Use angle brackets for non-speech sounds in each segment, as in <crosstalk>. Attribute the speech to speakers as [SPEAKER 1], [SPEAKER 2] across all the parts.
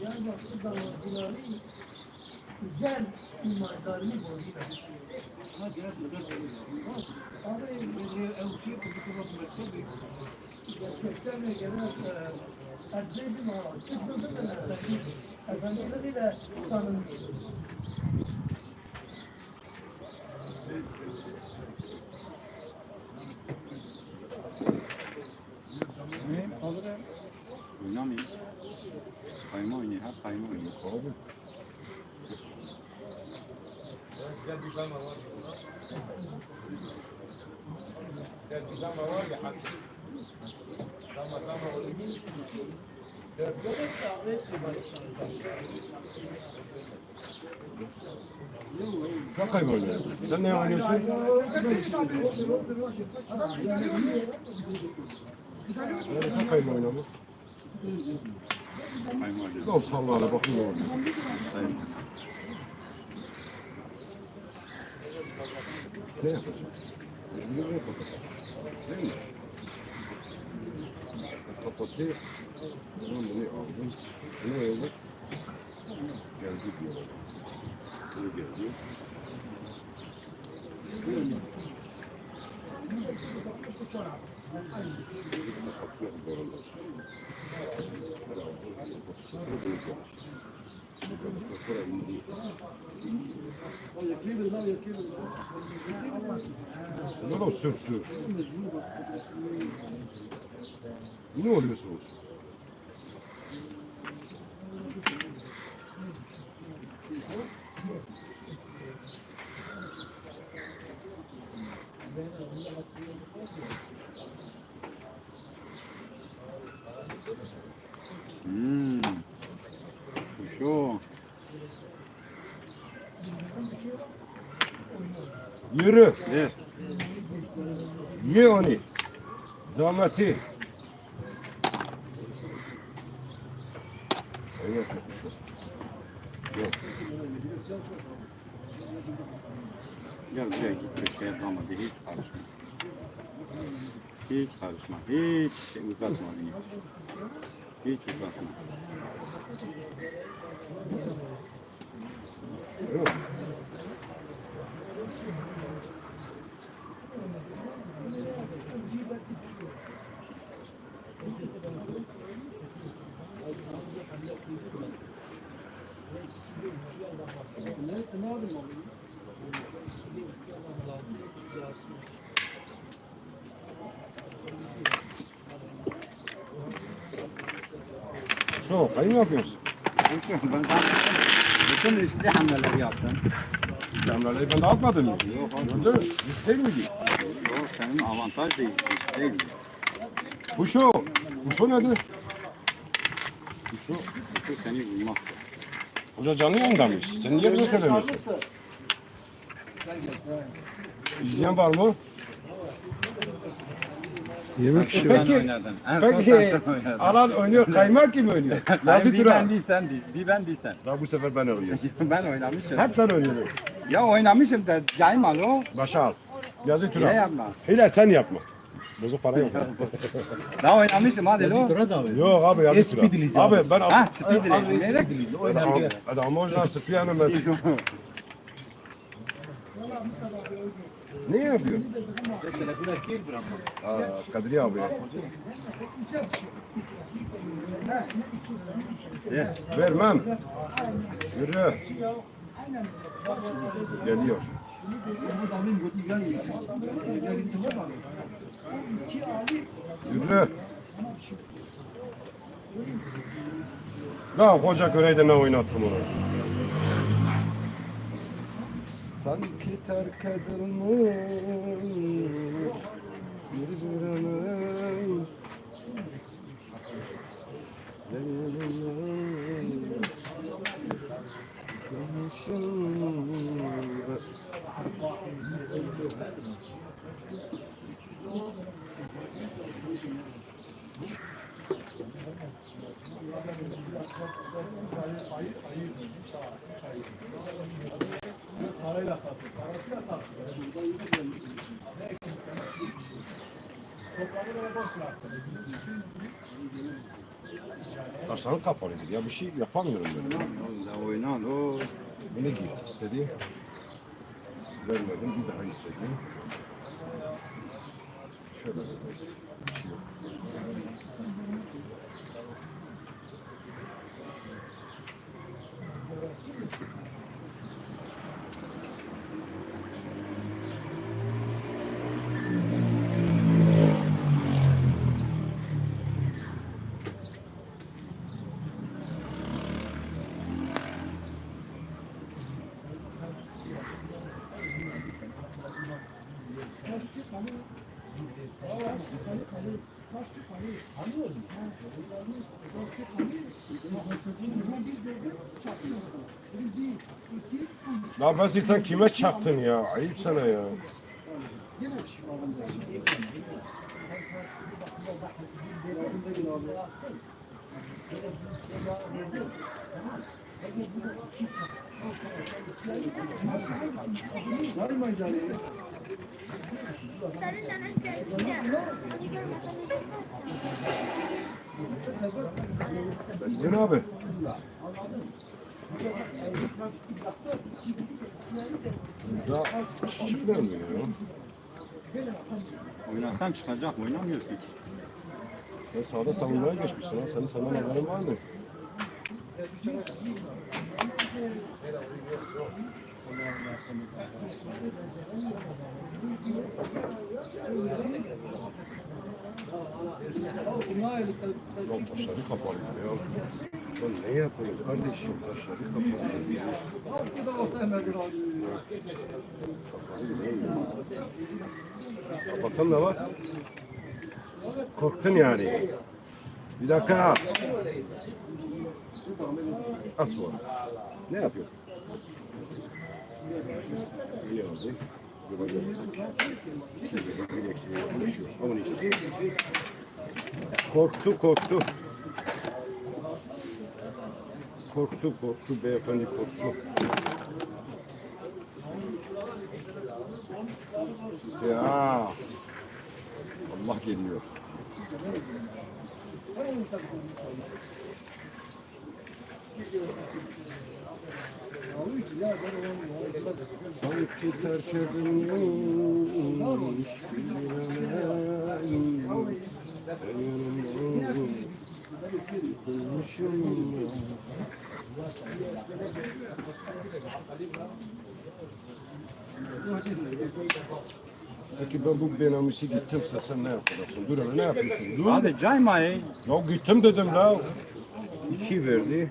[SPEAKER 1] Diyarbakır davacıları güzel mimarlarını bozuyor. Abi gerçekten de gelen ecnebi ma, çıkmadı da efendileriyle tanınmıyor.
[SPEAKER 2] Kayma oynuyor. Hep kayma oynuyor. Abi.
[SPEAKER 3] Gel bir zaman var. Gel bir zaman var ya hadi. Tamam tamam oğlum.
[SPEAKER 4] Ne kayboluyor? Sen ne oynuyorsun? Sen kayma oynama.
[SPEAKER 2] Oynuyor.
[SPEAKER 4] Al sallana bakayım orada.
[SPEAKER 2] Sayın.
[SPEAKER 4] Ne yapacağım? Bir ne yapacağım? Değil mi? Kapatayım. Ben bunu aldım. Ne oldu? Geldi diyorlar. Bunu geldi. Kapatmak zorunda. Sonra böyle gelmiş. Kapatmak sonra indi. Ne o sür sür. Ne oluyorsunuz?
[SPEAKER 2] Hmm. Şu.
[SPEAKER 4] Yürü.
[SPEAKER 2] Ver.
[SPEAKER 4] Ye onu. Damati. Evet. Yok.
[SPEAKER 2] Gel buraya git bir şey yapamadı. Hiç karışma. Hiç karışma. Hiç şey uzatma beni. Hiç uzatma.
[SPEAKER 4] Yok. Şu, kayın ne yapıyorsun?
[SPEAKER 2] Ben bütün riskli hamleleri yaptım.
[SPEAKER 4] Camlarları ben mı? Yok, Gördün mü? Biz değil miydi?
[SPEAKER 2] Yok senin avantaj değil. Risk değil.
[SPEAKER 4] Bu şu. Bu şu nedir? Bu şu.
[SPEAKER 2] Şu seni vurmaz.
[SPEAKER 4] Hoca canlı yayındamış. Sen niye bize söylemiyorsun? İzleyen var mı?
[SPEAKER 5] 20 kişi
[SPEAKER 2] Sen
[SPEAKER 4] Peki-.
[SPEAKER 2] En son
[SPEAKER 4] Peki
[SPEAKER 2] sen oynadın.
[SPEAKER 4] alan oynuyor, kaymak kim oynuyor? <laughs> Nasıl
[SPEAKER 2] bir
[SPEAKER 4] Turan?
[SPEAKER 2] ben değilsen değil. Bir ben değilsen.
[SPEAKER 4] Daha bu sefer ben oynuyorum. <laughs>
[SPEAKER 2] ben oynamışım.
[SPEAKER 4] Hep sen oynuyorsun.
[SPEAKER 2] Ya oynamışım da cayma lo.
[SPEAKER 4] Başa al. Yazı
[SPEAKER 2] Ne
[SPEAKER 4] Turan.
[SPEAKER 2] yapma?
[SPEAKER 4] Hile sen yapma. Bozuk para yok. <laughs>
[SPEAKER 2] Daha oynamışım hadi lo.
[SPEAKER 4] yok abi yazı
[SPEAKER 5] Eski
[SPEAKER 4] Turan.
[SPEAKER 5] diliz
[SPEAKER 4] Abi
[SPEAKER 5] abi.
[SPEAKER 4] ben
[SPEAKER 2] Ha speed
[SPEAKER 5] eski
[SPEAKER 2] Nereye?
[SPEAKER 5] diliz.
[SPEAKER 4] Adam,
[SPEAKER 5] Oynar diye.
[SPEAKER 4] adam orijinal spiyanı mesela. Ne yapıyor?
[SPEAKER 5] Telefona gir bırakma.
[SPEAKER 4] Aa, Kadriye abi. Vermem. Yürü. Geliyor. Yürü. Lan hoca göreydi ne oynattım onu. Sanki terk edilmiş bir Thank you birinin
[SPEAKER 1] Parayla satıyor. Parasıyla satıyor. Toprağı böyle boş bıraktı.
[SPEAKER 4] Taşlarım kapalıydı ya bir şey yapamıyorum ben.
[SPEAKER 2] Vallahi oynan o.
[SPEAKER 4] Beni git istedi. Vermedim bir daha istedi. Şöyle buradayız. Bir şey yok. Ya ben sen kime çaktın ya? Ayıp sana ya.
[SPEAKER 6] Sarından Hani görmesen ne bilmezsin.
[SPEAKER 4] Yürü abi. Ya çıkmıyor mu ya?
[SPEAKER 2] Oynasan çıkacak oynamıyorsun.
[SPEAKER 4] Sen sağda savunmaya geçmişsin ha. Senin senden haberin var mı? Lan taşları kapalı ya. Lan ne yapayım kardeşim? Taşları kapalı. Kapatsam ne var? Korktun yani. Bir dakika. Nasıl var? Ne yapıyor? İstiyor. Korktu, korktu. Korktu, korktu. Beyefendi korktu. Ya. Allah geliyor. Sanki terk edilmiş bir Peki ben bu benamisi gittimse sen ne yapacaksın? Dur hele ne yapıyorsun? Dur.
[SPEAKER 2] Hadi cayma ey.
[SPEAKER 4] Ya gittim dedim la. İki verdi.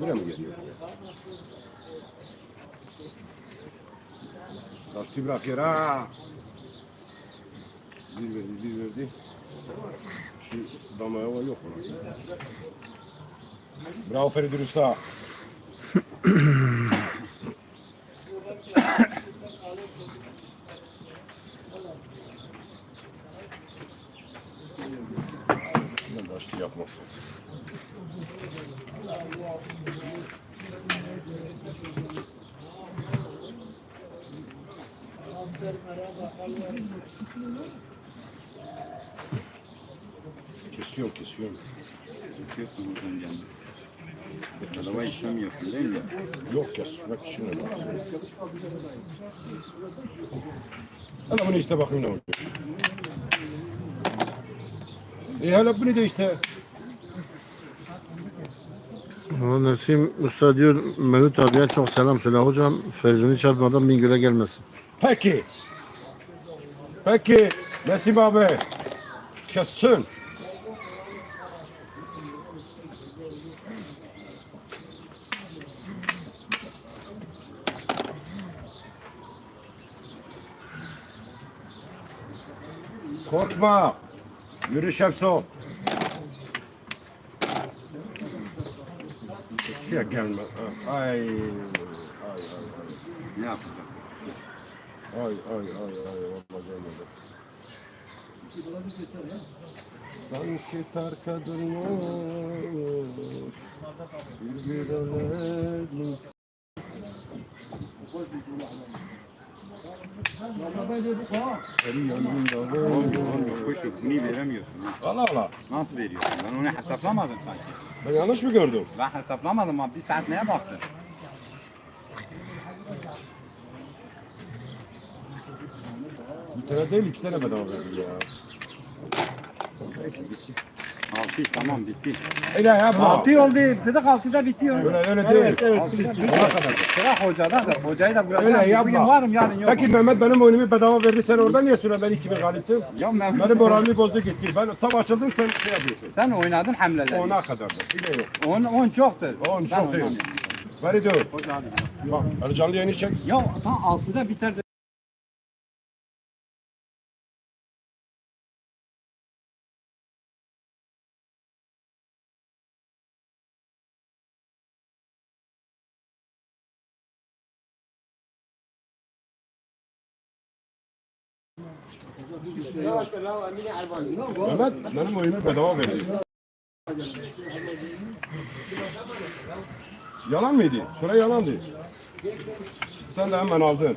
[SPEAKER 4] Buraya mı geliyor? Yer ha. Bir verdi, bir verdi. Şu damaya var yok ona. Bravo Feridun Usta. Ben başlı yapmasın. Kesiyorum, kesiyorum.
[SPEAKER 2] Kesiyorsun buradan canım. Araba işlemiyorsun değil mi?
[SPEAKER 4] Yok kesmek için öyle. Hele bunu işte bakayım ne olacak. E hele bunu da işte.
[SPEAKER 5] Nesim Usta diyor Mehmet abiye çok selam söyle. Hocam Feridun'u çarpmadan Bingöl'e gelmesin.
[SPEAKER 4] Peki. Peki. Nesim abi. Kessin. Korkma. Yürü Şemso. ya gelme. Ha, Ay. Ay ay
[SPEAKER 2] Ne yapacak?
[SPEAKER 4] Ay. Ay ay ay ay. Valla gelmedi. Sanki edilmiş bir bir ölelim. Eli yanında
[SPEAKER 2] Olmuyor, kuşu. Bunu veremiyorsun. ha.
[SPEAKER 4] Allah Allah.
[SPEAKER 2] Nasıl veriyorsun? Ben onu hesaplamadım sanki.
[SPEAKER 4] Ben yanlış mı gördüm?
[SPEAKER 2] Ben hesaplamadım abi. Bir saat neye baktın?
[SPEAKER 4] Bir tane değil iki tane bedava verdim ya.
[SPEAKER 2] Neyse bitti. Altı tamam bitti.
[SPEAKER 4] Öyle yapma.
[SPEAKER 2] Altı oldu. Dedik altıda bitiyor.
[SPEAKER 4] Öyle öyle değil.
[SPEAKER 2] Altı bitti. Sıra hocada da. Hocayı da bırakacağım.
[SPEAKER 4] Öyle yapma.
[SPEAKER 2] Bugün varım yarın yok.
[SPEAKER 4] Peki Mehmet benim oyunumu bedava verdi sen orada niye süre ben 2000 galiptim?
[SPEAKER 2] Ya Mehmet,
[SPEAKER 4] Benim moralimi bozdu gitti. Ben tam açıldım sen şey yapıyorsun.
[SPEAKER 2] sen oynadın hamleleri.
[SPEAKER 4] Ona kadar da. Bir de yok.
[SPEAKER 2] On, on çoktur.
[SPEAKER 4] On çok değil. Beni
[SPEAKER 2] hadi.
[SPEAKER 4] Bak canlı yayını çek.
[SPEAKER 2] Ya tam altıda biter
[SPEAKER 4] Mehmet benim oyunumu bedava verdi. Yalan mıydı? Süre yalandı. Sen de hemen aldın.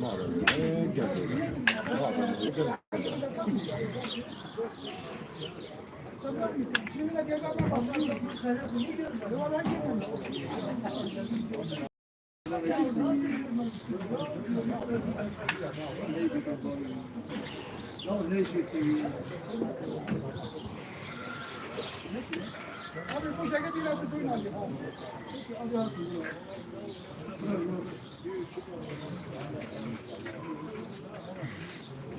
[SPEAKER 4] Mağaraya geldi. Mağaraya geldi.
[SPEAKER 1] Bu şekilde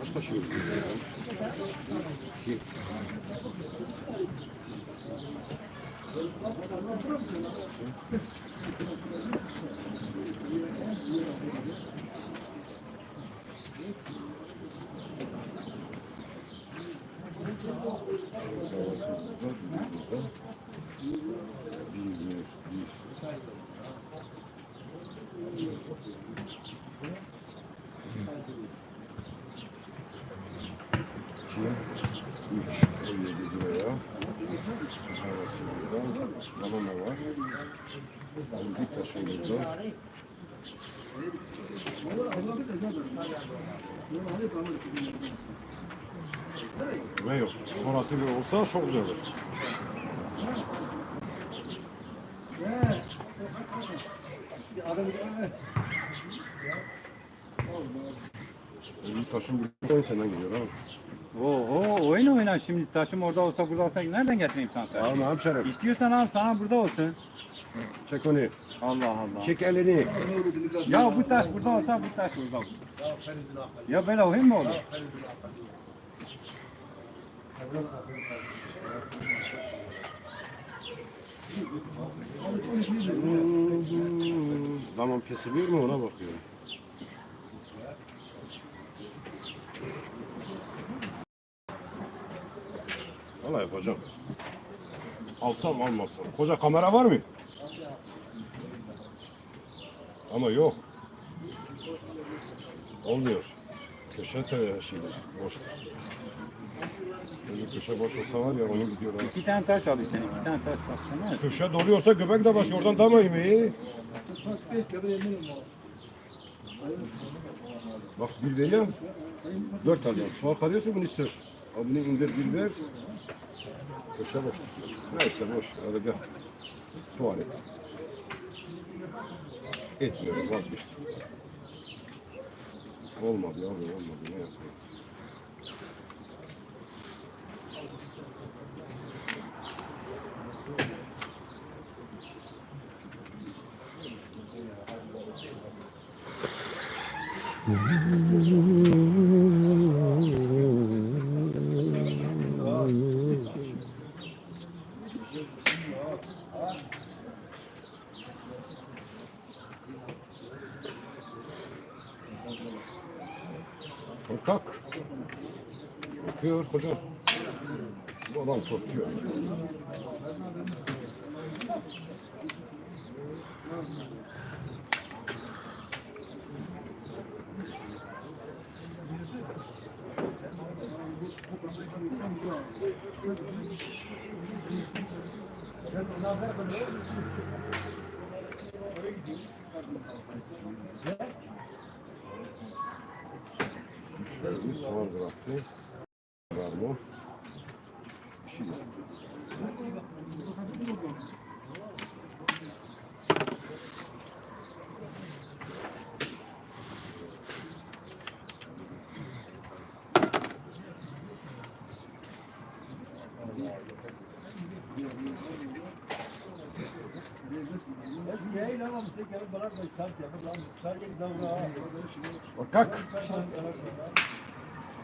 [SPEAKER 1] А что ж
[SPEAKER 4] вы? Taşıyorsun? İki, Bir burada. Ve yok. Sonrası bir olsa çok güzel olur. Bir
[SPEAKER 3] taşın bir 10 seneden geliyor abi.
[SPEAKER 2] Oo, oyun oyna şimdi taşım orada olsa burada olsa nereden getireyim sana taşı?
[SPEAKER 3] Alma hemşerim.
[SPEAKER 2] İstiyorsan al sana burada olsun.
[SPEAKER 3] Çek onu.
[SPEAKER 2] Allah Allah.
[SPEAKER 3] Çek elini.
[SPEAKER 2] Ya bu taş burada olsa bu taş burada. Ya böyle oyun mu olur?
[SPEAKER 3] Tamam kesiliyor mu ona bakıyorum. Valla yapacağım. Alsam almasam. Koca kamera var mı? Ama yok. Olmuyor. Köşe te şeydir, boştur. Şimdi köşe boş olsa var ya onu gidiyor. ha.
[SPEAKER 2] İki tane taş al sen iki tane taş baksana.
[SPEAKER 3] Köşe doluyorsa göbek de başı oradan damayım iyi. Bak bir vereyim. Dört alacağım. Sual kalıyorsa bunu ister. Abini indir bir ver. Köşe boştur. Neyse boş. Hadi gel. Sual et. Etmiyorum vazgeçtim. Olmadı abi olmadı. Ne yapayım? Korkak. Korkuyor hocam. Bu adam korkuyor. Güçlerimiz soğan bıraktı. Var mı? Bir şey yok.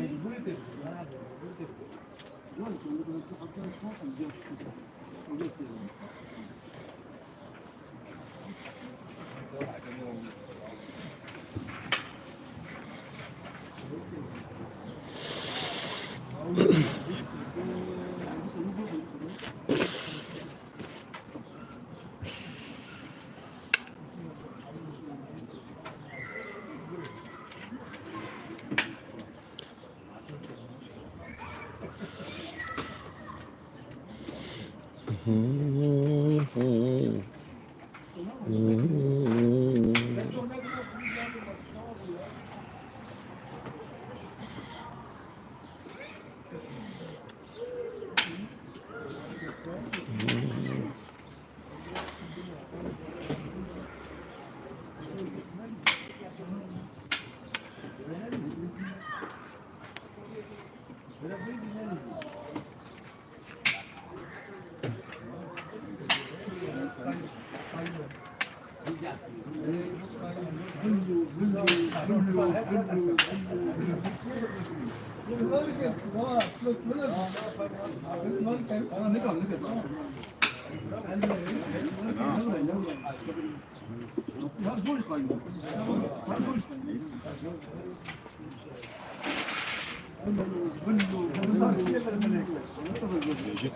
[SPEAKER 3] Mecbur edelim. Korkak. Necit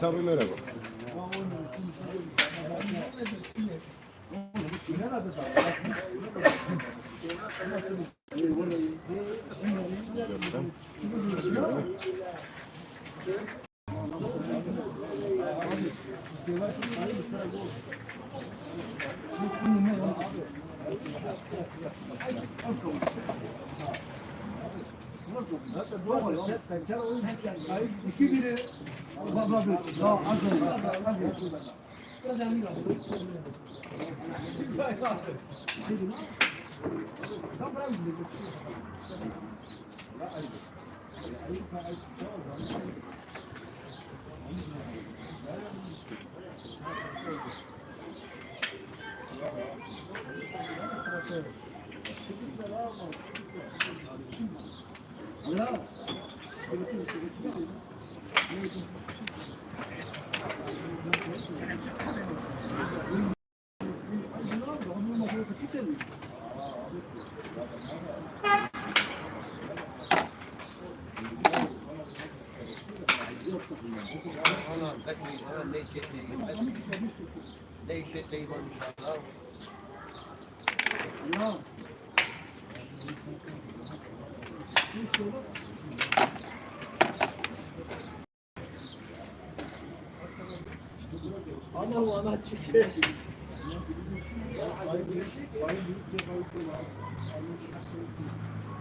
[SPEAKER 3] abi merhaba. İki biri bir daha az oldu. Az.
[SPEAKER 1] Ana, Ana, ne çekmeyin. Ne çekmeyin inşallah.
[SPEAKER 3] Ana o ana çıkıyor.